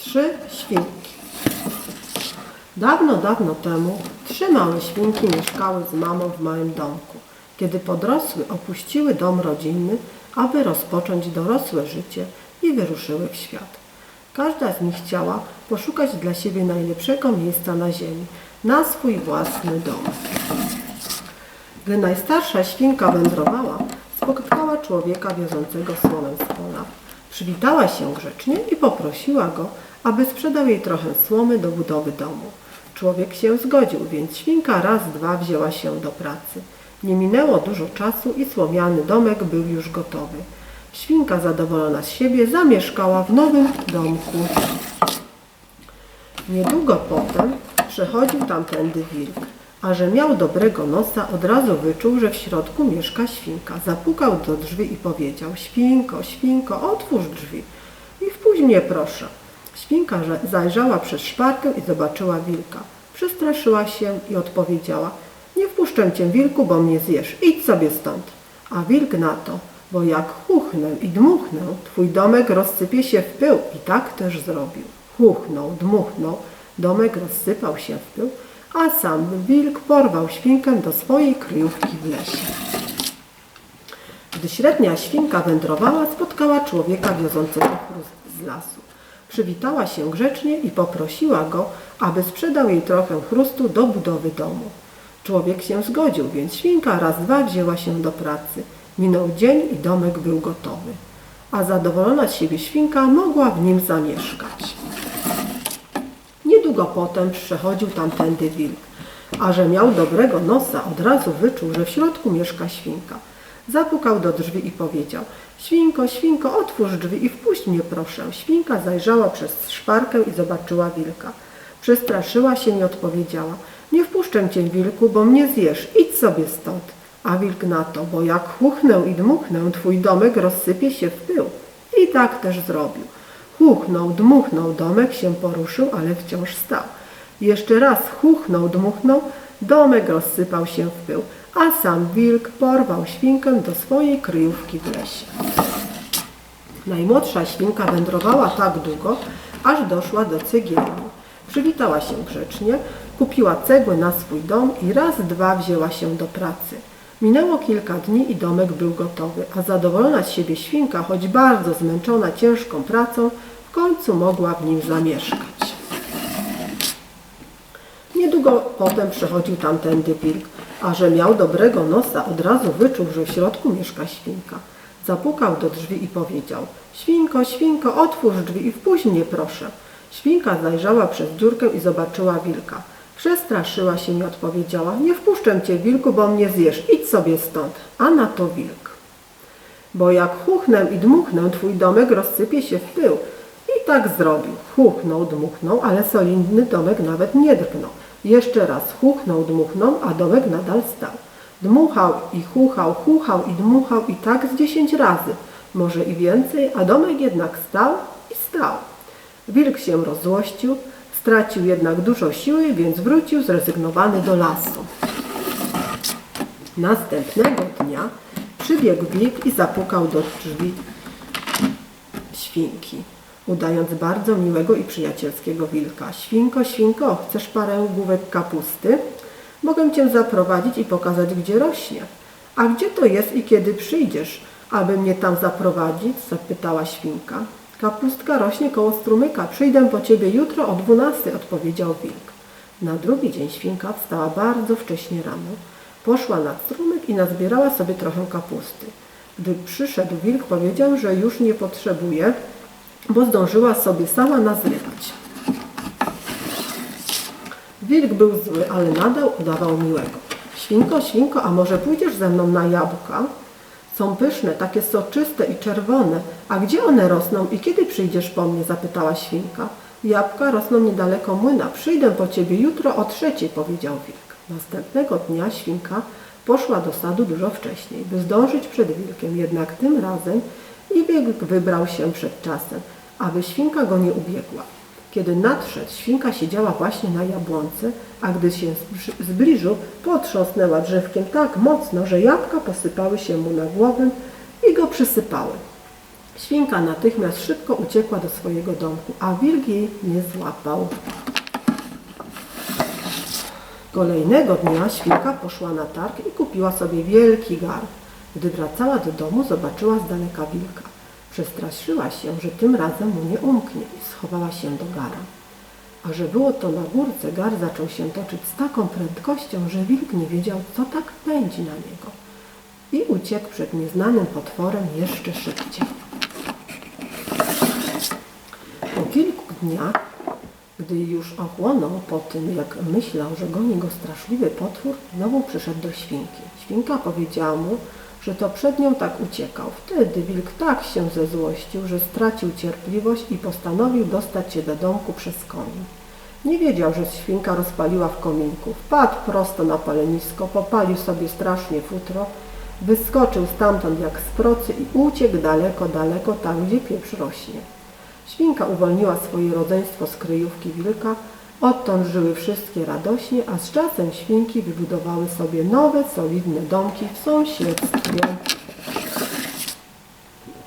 Trzy świnki. Dawno, dawno temu trzy małe świnki mieszkały z mamą w małym domku. Kiedy podrosły, opuściły dom rodzinny, aby rozpocząć dorosłe życie i wyruszyły w świat. Każda z nich chciała poszukać dla siebie najlepszego miejsca na ziemi, na swój własny dom. Gdy najstarsza świnka wędrowała, spotkała człowieka wiozącego słomem z pola. Przywitała się grzecznie i poprosiła go, aby sprzedał jej trochę słomy do budowy domu. Człowiek się zgodził, więc świnka raz, dwa wzięła się do pracy. Nie minęło dużo czasu i słomiany domek był już gotowy. Świnka zadowolona z siebie zamieszkała w nowym domku. Niedługo potem przechodził tamtędy wilk, a że miał dobrego nosa, od razu wyczuł, że w środku mieszka świnka. Zapukał do drzwi i powiedział: Świnko, świnko, otwórz drzwi i wpuść mnie, proszę. Świnka zajrzała przez szparkę i zobaczyła wilka. Przestraszyła się i odpowiedziała: Nie wpuszczę cię, wilku, bo mnie zjesz. Idź sobie stąd. A wilk na to, bo jak chuchnę i dmuchnę, twój domek rozsypie się w pył. I tak też zrobił. Chuchnął, dmuchnął, domek rozsypał się w pył, a sam wilk porwał świnkę do swojej kryjówki w lesie. Gdy średnia świnka wędrowała, spotkała człowieka wiozącego chrust z lasu. Przywitała się grzecznie i poprosiła go, aby sprzedał jej trochę chrustu do budowy domu. Człowiek się zgodził, więc świnka raz dwa wzięła się do pracy. Minął dzień i domek był gotowy, a zadowolona z siebie świnka mogła w nim zamieszkać. Niedługo potem przechodził tamtędy wilk, a że miał dobrego nosa, od razu wyczuł, że w środku mieszka świnka. Zapukał do drzwi i powiedział: Świnko, świnko, otwórz drzwi i wpuść mnie, proszę. Świnka zajrzała przez szparkę i zobaczyła wilka. Przestraszyła się i odpowiedziała: Nie wpuszczę cię, wilku, bo mnie zjesz. Idź sobie stąd. A wilk na to, bo jak chuchnę i dmuchnę, twój domek rozsypie się w pył. I tak też zrobił. Chuchnął, dmuchnął, domek się poruszył, ale wciąż stał. Jeszcze raz chuchnął, dmuchnął, domek rozsypał się w pył, a sam wilk porwał świnkę do swojej kryjówki w lesie. Najmłodsza świnka wędrowała tak długo, aż doszła do cegielni. Przywitała się grzecznie, kupiła cegły na swój dom i raz, dwa wzięła się do pracy. Minęło kilka dni i domek był gotowy, a zadowolona z siebie świnka, choć bardzo zmęczona ciężką pracą, w końcu mogła w nim zamieszkać. Niedługo potem przechodził tamtędy wilk, a że miał dobrego nosa, od razu wyczuł, że w środku mieszka świnka. Zapukał do drzwi i powiedział: Świnko, świnko, otwórz drzwi i wpuść mnie, proszę. Świnka zajrzała przez dziurkę i zobaczyła wilka. Przestraszyła się i odpowiedziała: Nie wpuszczę cię, wilku, bo mnie zjesz. Idź sobie stąd. A na to wilk. Bo jak chuchnę i dmuchnę, twój domek rozsypie się w pył. I tak zrobił. Chuchnął, dmuchnął, ale solidny domek nawet nie drgnął. Jeszcze raz chuchnął, dmuchnął, a domek nadal stał. Dmuchał i chuchał, chuchał i dmuchał i tak z dziesięć razy, może i więcej, a domek jednak stał i stał. Wilk się rozzłościł, stracił jednak dużo siły, więc wrócił zrezygnowany do lasu. Następnego dnia przybiegł wilk i zapukał do drzwi świnki, udając bardzo miłego i przyjacielskiego wilka. Świnko, świnko, chcesz parę główek kapusty? Mogę cię zaprowadzić i pokazać, gdzie rośnie. A gdzie to jest i kiedy przyjdziesz, aby mnie tam zaprowadzić? zapytała świnka. Kapustka rośnie koło strumyka. Przyjdę po ciebie jutro o dwunastej, odpowiedział wilk. Na drugi dzień świnka wstała bardzo wcześnie rano. Poszła nad strumyk i nazbierała sobie trochę kapusty. Gdy przyszedł wilk, powiedział, że już nie potrzebuje, bo zdążyła sobie sama nazrywać. Wilk był zły, ale nadal udawał miłego. Świnko, świnko, a może pójdziesz ze mną na jabłka? Są pyszne, takie soczyste i czerwone. A gdzie one rosną i kiedy przyjdziesz po mnie? zapytała świnka. Jabłka rosną niedaleko młyna. Przyjdę po ciebie jutro o trzeciej, powiedział wilk. Następnego dnia świnka poszła do sadu dużo wcześniej, by zdążyć przed wilkiem. Jednak tym razem i wilk wybrał się przed czasem, aby świnka go nie ubiegła. Kiedy nadszedł, świnka siedziała właśnie na jabłonce, a gdy się zbliżył, potrząsnęła drzewkiem tak mocno, że jabłka posypały się mu na głowę i go przysypały. Świnka natychmiast szybko uciekła do swojego domku, a wilk jej nie złapał. Kolejnego dnia świnka poszła na targ i kupiła sobie wielki gar. Gdy wracała do domu, zobaczyła z daleka wilka. Przestraszyła się, że tym razem mu nie umknie i schowała się do gara. A że było to na górce, gar zaczął się toczyć z taką prędkością, że wilk nie wiedział, co tak pędzi na niego. I uciekł przed nieznanym potworem jeszcze szybciej. Po kilku dniach, gdy już ochłonął po tym, jak myślał, że goni go straszliwy potwór, znowu przyszedł do świnki. Świnka powiedziała mu, że to przed nią tak uciekał. Wtedy wilk tak się zezłościł, że stracił cierpliwość i postanowił dostać się do domku przez komin. Nie wiedział, że świnka rozpaliła w kominku. Wpadł prosto na palenisko, popalił sobie strasznie futro, wyskoczył stamtąd jak z procy i uciekł daleko, daleko tam, gdzie pieprz rośnie. Świnka uwolniła swoje rodzeństwo z kryjówki wilka, odtąd żyły wszystkie radośnie, a z czasem świnki wybudowały sobie nowe, solidne domki w sąsiedztwie.